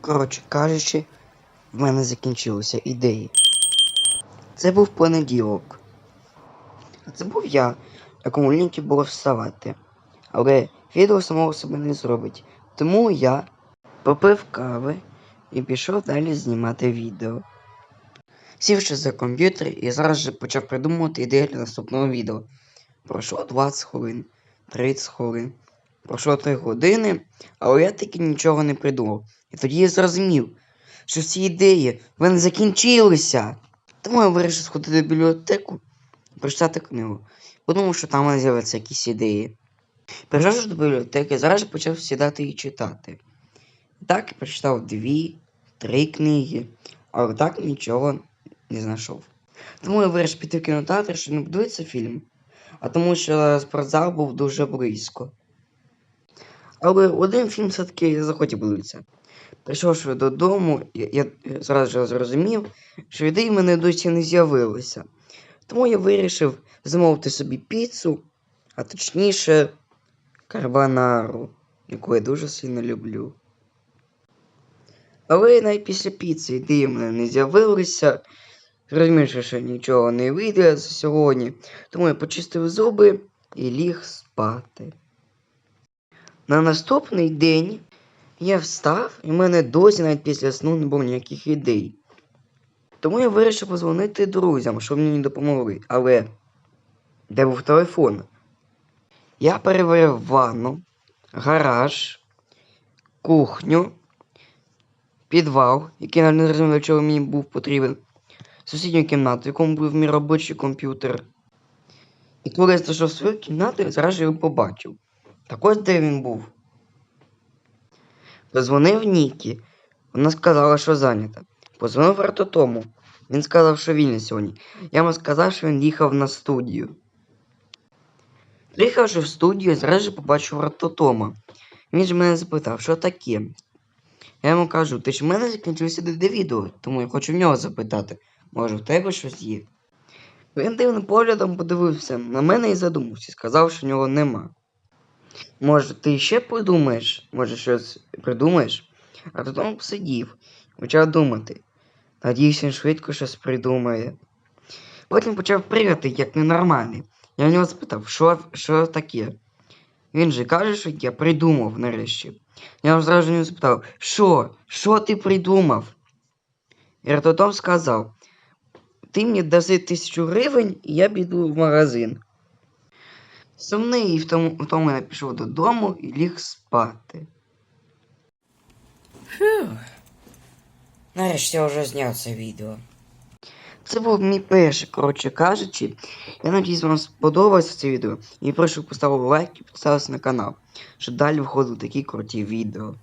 Коротше кажучи, в мене закінчилися ідеї. Це був понеділок. А це був я, якому ліньки було вставати. Але відео самого себе не зробить. Тому я попив кави і пішов далі знімати відео. Сівши за комп'ютер і зараз же почав придумувати ідеї для наступного відео. Пройшло 20 хвилин, 30 хвилин. Пройшло 3 години, але я таки нічого не придумав. І тоді я зрозумів, що ці ідеї в мене закінчилися. Тому я вирішив сходити в бібліотеку і прочитати книгу. Подумав, що там мене з'являться якісь ідеї. Прийшовши до бібліотеки, зараз почав сідати і читати. Так прочитав дві, три книги, але так нічого не знайшов. Тому я вирішив піти в кінотеатр, щоб не подивитися фільм, а тому що спортзал був дуже близько. Але один фільм все-таки захотів подивитися. Прийшовши додому, я, я зразу зрозумів, що ідеї в мене досі не з'явилося. Тому я вирішив замовити собі піцу, а точніше карбонару, яку я дуже сильно люблю. Але навіть після піци ідеї в мене не з'явилися. Зрозумів, що нічого не вийде за сьогодні, тому я почистив зуби і ліг спати. На наступний день я встав, і в мене досі навіть після сну не було ніяких ідей. Тому я вирішив позвонити друзям, щоб мені допомогли. Але де був телефон? Я перевірив ванну, гараж, кухню, підвал, який навіть не зрозумів, для чого мені був потрібен, сусідню кімнату, в якому був мій робочий комп'ютер. І коли я зайшов в свою кімнату, я зразу його побачив. Так ось де він був. Позвонив Нікі. Вона сказала, що зайнята. Позвонив Артотому. Він сказав, що вільний сьогодні. Я йому сказав, що він їхав на студію. Приїхавши в студію, зразу побачив Артотома. Він ж мене запитав, що таке. Я йому кажу, ти ж в мене закінчилося до відео, тому я хочу в нього запитати. Може, в тебе щось є? Він дивним поглядом подивився на мене і задумався, сказав, що в нього нема. Може, ти ще подумаєш, може, щось придумаєш? А потім посидів, почав думати. Надіюсь, він швидко щось придумає. Потім почав пригати, як ненормальний. Я в нього спитав, що, що таке. Він же каже, що я придумав нарешті. Я зразу не спитав, що? Що ти придумав? І Артотом сказав, ти мені даси тисячу гривень, і я піду в магазин. Сумний і в тому, я пішов додому і ліг спати. Фух. Нарешті я вже зняв це відео. Це був мій перший, коротше кажучи. Я надіюсь, вам сподобалося це відео. І прошу поставити лайк і підписатися на канал, щоб далі виходили такі круті відео.